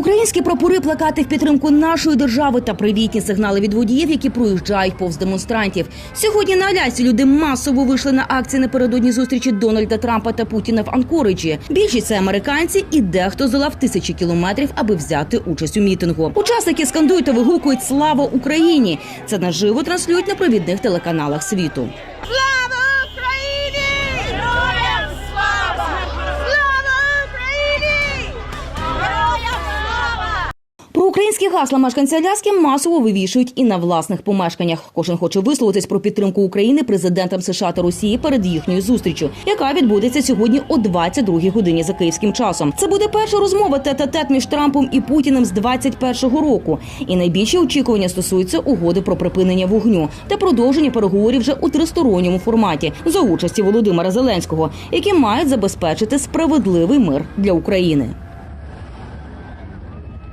Українські прапори, плакати в підтримку нашої держави та привітні сигнали від водіїв, які проїжджають повз демонстрантів. Сьогодні на Алясі люди масово вийшли на акції напередодні зустрічі Дональда Трампа та Путіна в Анкориджі. Більшість це американці, і дехто здолав тисячі кілометрів, аби взяти участь у мітингу. Учасники скандують та вигукують Слава Україні! Це наживо транслюють на провідних телеканалах світу. Слава Україні! Героям слава! Слава Україні! Героям слава! Про українські гасла мешканці Аляски масово вивішують і на власних помешканнях. Кожен хоче висловитись про підтримку України президентам США та Росії перед їхньою зустрічю, яка відбудеться сьогодні о 22-й годині за київським часом. Це буде перша розмова тет-а-тет між Трампом і Путіним з 21-го року. І найбільші очікування стосуються угоди про припинення вогню та продовження переговорів вже у тристоронньому форматі за участі Володимира Зеленського, які мають забезпечити справедливий мир для України.